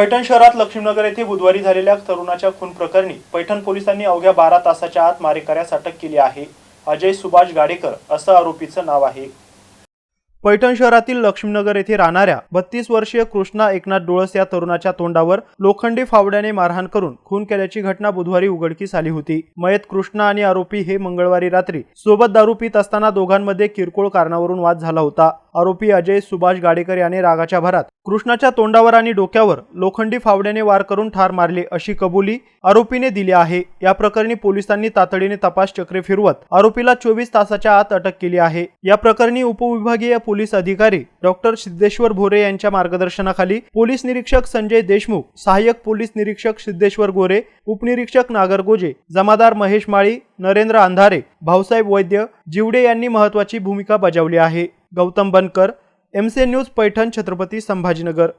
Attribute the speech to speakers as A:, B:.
A: पैठण शहरात लक्ष्मीनगर येथे बुधवारी झालेल्या तरुणाच्या खून प्रकरणी पैठण पोलिसांनी अवघ्या बारा तासाच्या आत मारेकऱ्यास अटक केली आहे. अजय सुभाष गाडेकर असं आरोपीचं नाव आहे. पैठण शहरातील लक्ष्मीनगर येथे राहणाऱ्या बत्तीस वर्षीय कृष्णा एकनाथ डोळस या तरुणाच्या तोंडावर लोखंडी फावड्याने मारहाण करून खून केल्याची घटना बुधवारी उघडकीस आली होती. मयत कृष्णा आणि आरोपी हे मंगळवारी रात्री सोबत दारू पित असताना दोघांमध्ये किरकोळ कारणावरून वाद झाला होता. आरोपी अजय सुभाष गाडेकर याने रागाच्या भरात कृष्णाच्या तोंडावर आणि डोक्यावर लोखंडी फावड्याने वार करून ठार मारले अशी कबुली आरोपीने दिली आहे. या प्रकरणी पोलिसांनी तातडीने तपास चक्रे फिरवत आरोपीला चोवीस तासाच्या आत अटक केली आहे. या प्रकरणी उपविभागीय पोलीस अधिकारी डॉक्टर सिद्धेश्वर भोरे यांच्या मार्गदर्शनाखाली पोलीस निरीक्षक संजय देशमुख सहाय्यक पोलीस निरीक्षक सिद्धेश्वर गोरे उपनिरीक्षक नागर गोजे जमादार महेश माळी नरेंद्र अंधारे भाऊसाहेब वैद्य जिवडे यांनी महत्वाची भूमिका बजावली आहे. गौतम बनकर एमसे न्यूज पैठण छत्रपती संभाजीनगर.